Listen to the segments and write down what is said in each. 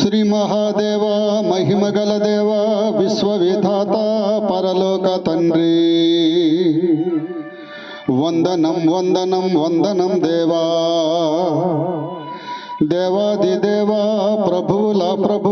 శ్రీ మహాదేవ మహిమగల దేవ విశ్వవిధాత పరలోక తండ్రి. వందనం వందనం వందనం దేవా. దేవాది దేవా ప్రభువుల ప్రభు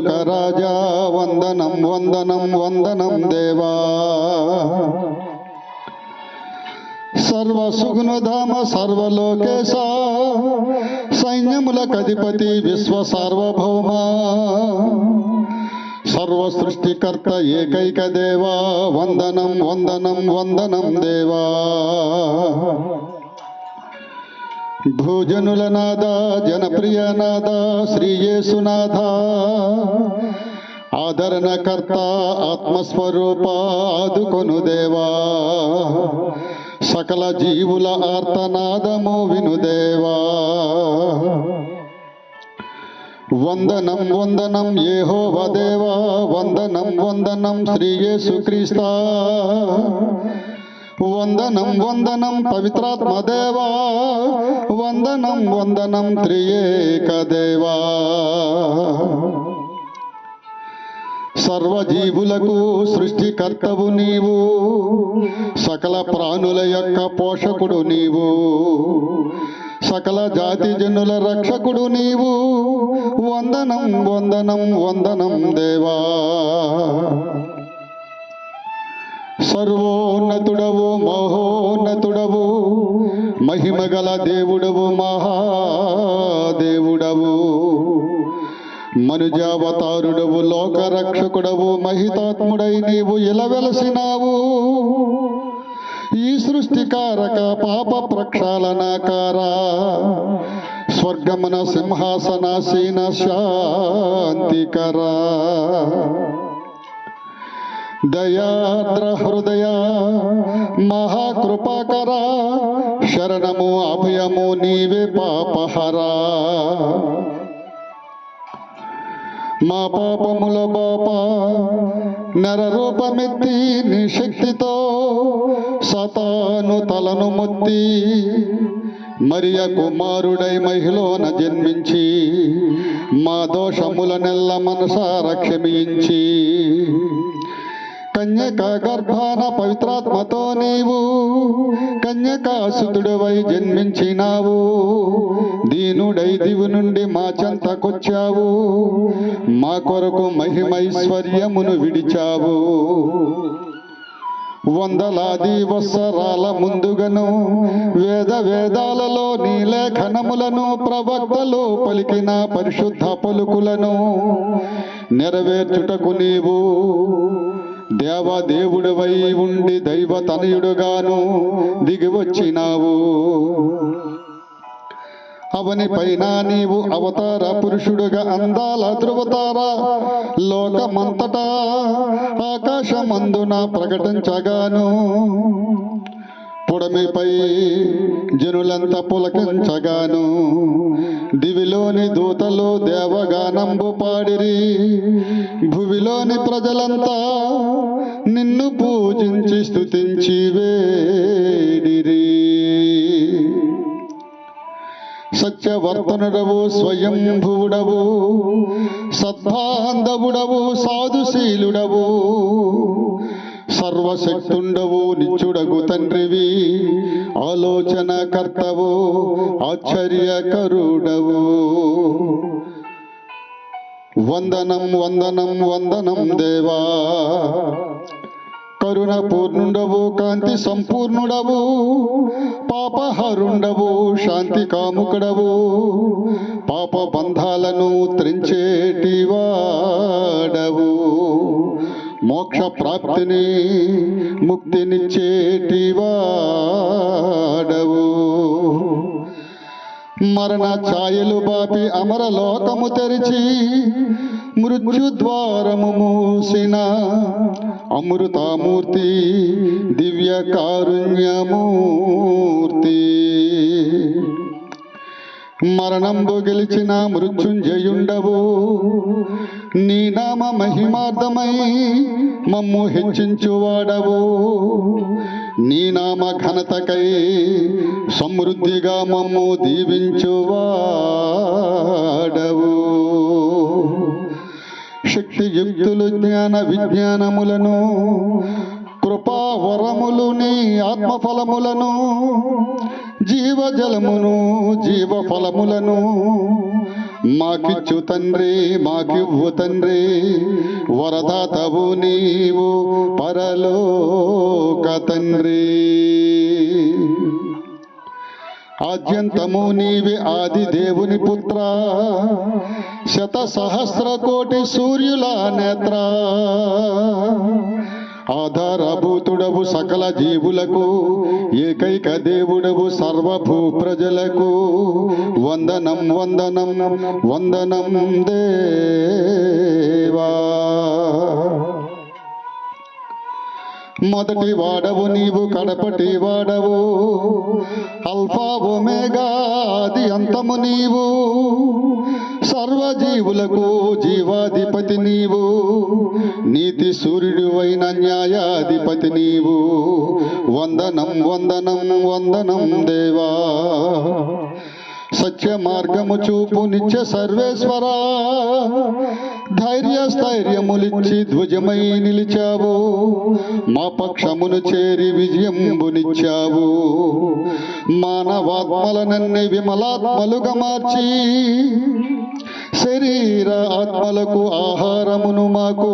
త్రిలోక రాజా వందనం వందనం వందనం దేవా. సర్వసుగుణధామ సర్వలోకేశ సైన్యముల కధిపతి విశ్వ సార్వభౌమ. సర్వసృష్టికర్త ఏకైక దేవా వందనం వందనం వందనం దేవా. భోజనుల నాద జనప్రియ నాద శ్రీయేసునాథ ఆదరణకర్త ఆత్మస్వరూప ఆదుకొను దేవా. సకల జీవుల ఆర్తనాదము వినుదేవా వందనం వందనం ఏహో వదేవా వందనం వందనం శ్రీయేసుక్రీస్తా వందనం వందనం పవిత్రాత్మ దేవా వందనం వందనం త్రియేక దేవా సర్వజీవులకు సృష్టికర్తవు నీవు. సకల ప్రాణుల యొక్క పోషకుడు నీవు. సకల జాతి జనుల రక్షకుడు నీవు. వందనం వందనం వందనం దేవా. సర్వోన్నతుడవు మహోన్నతుడవు. మహిమగల దేవుడవు మహాదేవుడవు. మనుజావతారుడవు లోకరక్షకుడవు మహితాత్ముడై నీవు ఇలవెలసినావు ఈ సృష్టికారక పాప ప్రక్షాళనకార స్వర్గమన సింహాసనాసీన శాంతికరా. దయాద్ర హృదయ మహాకృపాకర శరణము అభయము నీవే పాపహరా. మా పాపముల బాప నర రూపమెత్తి నీ శక్తితో సతాను తలను మొత్తి మరియ కుమారుడై మహిళన జన్మించి మా దోషముల నెల్ల మనసార క్షమించి కన్యక గర్భాన పవిత్రాత్మతో నీవు కన్యకాసుతుడవై జన్మించినావు. దీనుడై దివు నుండి మా చెంతకొచ్చావు. మా కొరకు మహిమైశ్వర్యమును విడిచావు. వందలాది వత్సరాల ముందుగను వేద వేదాలలో నీ లేఖనములను ప్రవక్తలు పలికిన పరిశుద్ధ పలుకులను నెరవేర్చుటకు నీవు దేవదేవుడవై ఉండి దైవ తనయుడుగాను దిగివచ్చినావు అవని పైన నీవు అవతార పురుషుడుగా అందాల ధృవతార లోకమంతటా ఆకాశమందున ప్రకటించగాను పుడమిపై జనులంతా పులకించగాను దివిలోని దూతలు దేవగానంబు పాడిరి. భువిలోని ప్రజలంతా నిన్ను పూజించి స్థుతించి వేడిరి. సత్యవర్తనుడవు స్వయంభువుడవు సద్భాంధవుడవు సాధుశీలుడవు సర్వశక్తుండవు నిత్యుడగు తండ్రివి ఆలోచన కర్తవు ఆశ్చర్యకరుడవు. వందనం వందనం వందనం దేవా. కరుణ పూర్ణుండవు కాంతి సంపూర్ణుడవు. పాపహరుండవు శాంతి కాముకుడవు. పాప బంధాలను త్రించేటివాడవు మోక్ష ప్రాప్తిని ముక్తినిచ్చేటివాడవు. మరణ ఛాయలు బాపి అమర లోకము తెరిచి మృత్యుద్వారము మూసిన అమృతామూర్తి దివ్య కారుణ్యమూర్తి మరణంబు గెలిచిన మృత్యుంజయుండవు. నీ నామ మహిమార్థమై మమ్ము హెచ్చించువాడవు. నీ నామ ఘనతకై సమృద్ధిగా మమ్ము దీవించువాడవు. శక్తియుక్తులు జ్ఞాన విజ్ఞానములను కృపావరములు నీ ఆత్మఫలములను జీవజలమును జీవఫలములను మాకిచ్చు తండ్రి మాకివ్వు తండ్రి. వరదాతవు నీవు పరలోక తండ్రి. ఆద్యంతము నీవి ఆది దేవుని పుత్ర. శత సహస్ర కోటి సూర్యుల నేత్ర. ఆధారభూతుడవు సకల జీవులకు ఏకైక దేవుడవు సర్వభూ ప్రజలకు. వందనం వందనం వందనం దేవా. మొదటి వాడవు నీవు కడపటి వాడవు. అల్ఫా ఒమేగాది అంతము నీవు. సర్వజీవులకు జీవాధిపతి నీవు. నీతి సూర్యుడు అయిన న్యాయాధిపతి నీవు. వందనం వందనం వందనం దేవా. సత్య మార్గము చూపు నిత్య సర్వేశ్వరా. ధైర్య స్థైర్యములిచ్చి ధ్వజమై నిలిచావు. మా పక్షమును చేరి విజయంబునిచ్చావు మానవాత్మలనన్ని విమలాత్మలుగా మార్చి శరీర ఆత్మలకు ఆహారమును మాకు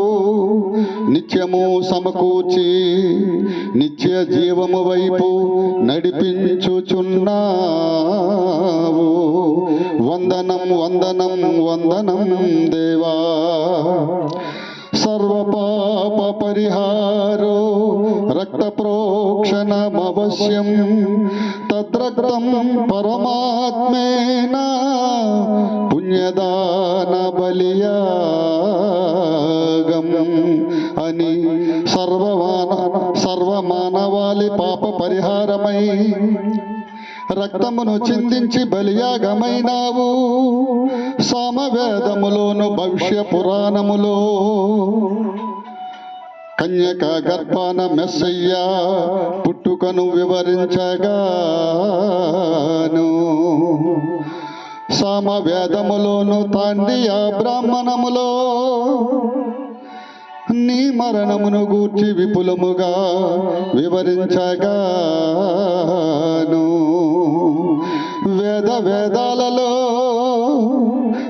నిత్యము సమకూర్చి నిత్య జీవము వైపు నడిపించుచున్నావు. వందనం వందనం వందనం దేవా. సర్వపాప పరిహారో రక్త ప్రోక్షణమవశ్యం తద్రక్తం పరమాత్మేన పుణ్యదాన బలియాగం. అని సర్వమాన సర్వమానవాళి పాప పరిహారమై రక్తమును చిందించి బలియాగమైనావు. సామవేదములోను భవిష్య పురాణములో. కన్యక గర్భాన మెస్సయ్య పుట్టుకను వివరించగాను. సామవేదములోను తాండియ బ్రాహ్మణములో నీ మరణమును గూర్చి విపులముగా వివరించగాను. వేద వేదాలలో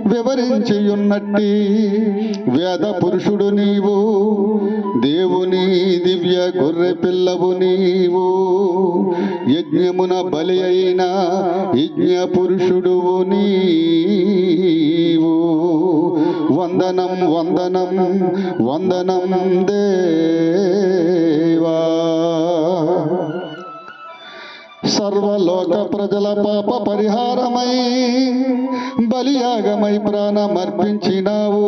వివరించి ఉన్నట్టి వేద పురుషుడు నీవు దేవుని దివ్య గొర్రె పిల్లవు నీవు యజ్ఞమున బలి అయిన యజ్ఞ పురుషుడువు నీవు. వందనం వందనం వందనం దే సర్వలోక ప్రజల పాప పరిహారమై బలియాగమై ప్రాణమర్పించినావు.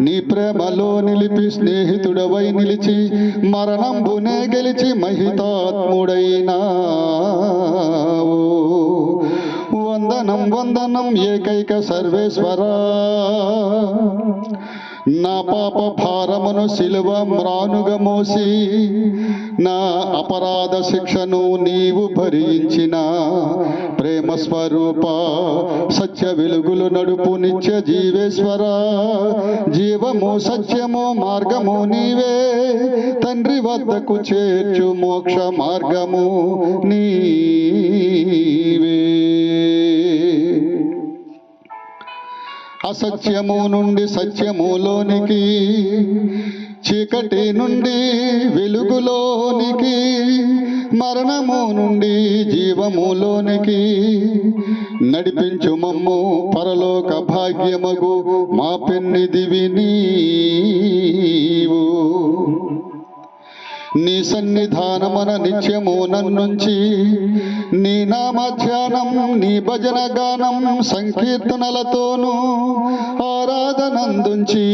నీ ప్రేమలో నిలిపి స్నేహితుడవై నిలిచి మరణంబునే గెలిచి మహితాత్ముడైనావు. వందనం వందనం ఏకైక సర్వేశ్వరా. నా పాప భారమును శిలువ మ్రానుగా మోసి నా అపరాధ శిక్షను నీవు భరించిన ప్రేమ స్వరూప సత్య వెలుగులు నడుపు నిత్య జీవేశ్వర జీవము సత్యము మార్గము నీవే. తండ్రి వద్దకు చేర్చు మోక్ష మార్గము నీవే. అసత్యము నుండి సత్యములోనికి చీకటి నుండి వెలుగులోనికి మరణము నుండి జీవములోనికి నడిపించు మమ్ము పరలోక భాగ్యమగు మా పెన్నిదివి నీవు. నీ సన్నిధానమన నిత్యము నన్నుంచి నీ మధ్యాహ్నం నీ భజన గానం సంకీర్తనలతోనూ ఆరాధనందుంచి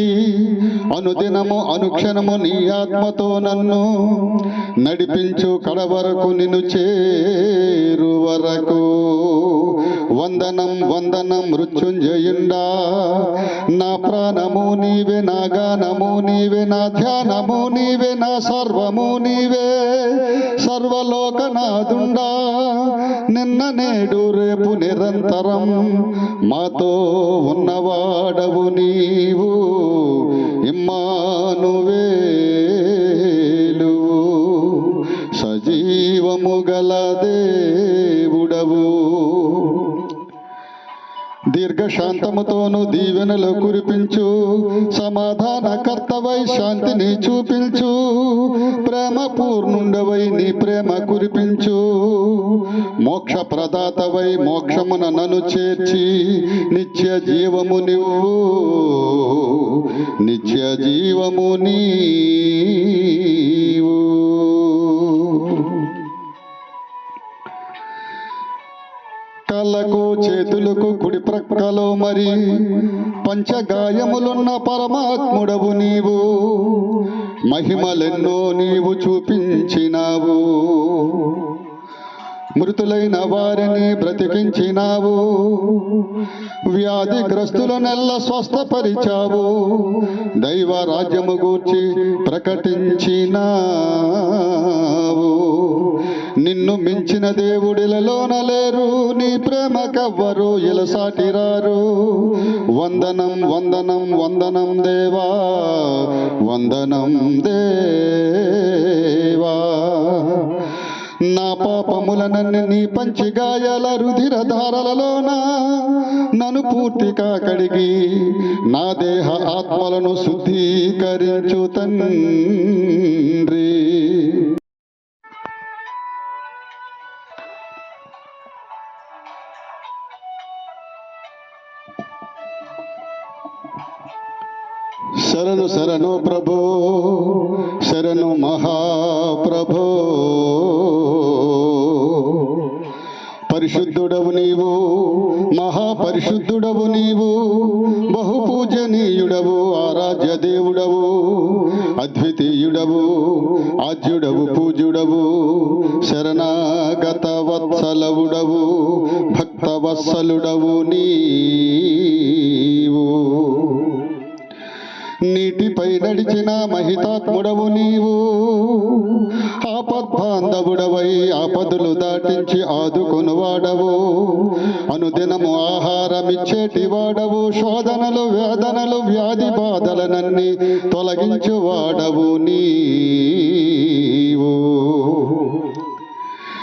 అనుదినము అనుక్షణము నీ ఆత్మతో నన్ను నడిపించు కడవరకు నిన్ను చేరు వరకు వందనం వందనం మృత్యుంజయుండా. నా ప్రాణము నీవే నా గానము నీవే నా ధ్యానము నీవే నా సర్వము నీవే. సర్వలోకనాదుండా. నిన్న నేడు రేపు నిరంతరం మాతో ఉన్నవాడవు నీవు ఇమ్మానువేలు సజీవము గల దీర్ఘశాంతముతోను దీవెనలు కురిపించు. సమాధాన కర్తవై శాంతిని చూపించు. ప్రేమ పూర్ణుండవై నీ ప్రేమ కురిపించు. మోక్ష ప్రదాతవై మోక్షమున నన్ను చేర్చి. నిత్య జీవము నీవు. నిత్య జీవము నీవు. కాళ్ళకు చేతులకు కుడి ప్రక్కలో మరి పంచగాయములున్న పరమాత్ముడవు నీవు. మహిమలెన్నో నీవు చూపించినావు. మృతులైన వారిని బ్రతికించినావు. వ్యాధిగ్రస్తులనెల్ల స్వస్థపరిచావు. దైవ రాజ్యము గూర్చి ప్రకటించినావు. నిన్ను మించిన దేవుడిలలోన లేరు నీ ప్రేమ కవ్వరు ఇలసాటిరారు వందనం వందనం వందనం దేవా. వందనం దేవా. నా పాపములనన్ని నీ పంచిగాయాల రుధిర ధారలలోన నన్ను పూర్తిగా కడిగి నా దేహ ఆత్మలను శుద్ధీకరించు తండ్రి. శరణు శరణు ప్రభో శరణు మహాప్రభో. పరిశుద్ధుడవు నీవు మహాపరిశుద్ధుడవు నీవు బహుపూజనీయుడవు ఆరాధ్య దేవుడవు అద్వితీయుడవు ఆద్యుడవు పూజుడవు శరణాగత వత్సలవుడవు భక్త వత్సలుడవు నడిచిన మహితాత్ముడవు నీవు. ఆపద్బాంధవుడవై ఆపదలు దాటించి ఆదుకొనువాడవు అనుదినము ఆహారమిచ్చేటి వాడవు. శోధనలు వేదనలు వ్యాధి బాధలనన్ని తొలగించువాడవు నీవు.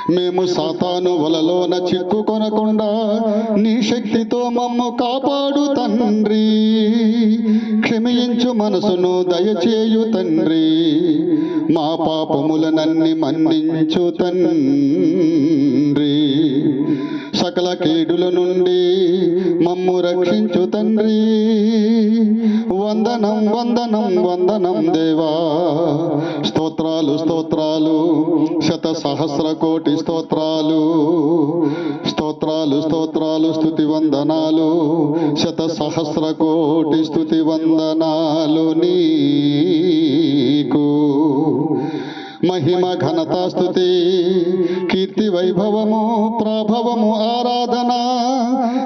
మేము సాతాను వలలోన చిక్కుకొనకుండా నీ శక్తితో మమ్ము కాపాడు తండ్రి. క్షమించు మనసును దయచేయు తండ్రి. మా పాపములనన్ని మన్నించు తండ్రి. సకల కీడుల నుండి మమ్ము రక్షించు తండ్రి. వందనం వందనం వందనం దేవా. స్తోత్రాలు స్తోత్రాలు శత సహస్ర కోటి స్తోత్రాలు. స్తోత్రాలు స్తోత్రాలు స్థుతి వందనాలు. శత సహస్ర కోటి స్థుతి వందనాలు నీకు. మహిమ ఘనత స్థుతి కీర్తి వైభవము ప్రభవము ఆరాధన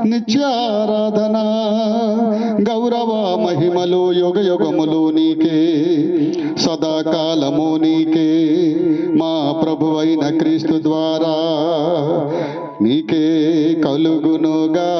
నిత్యారాధన గౌరవ మహిమలు యుగ యుగములు నీకే సదాకాలము నీకే మా ప్రభువైన క్రీస్తు ద్వారా నీకే కలుగునుగా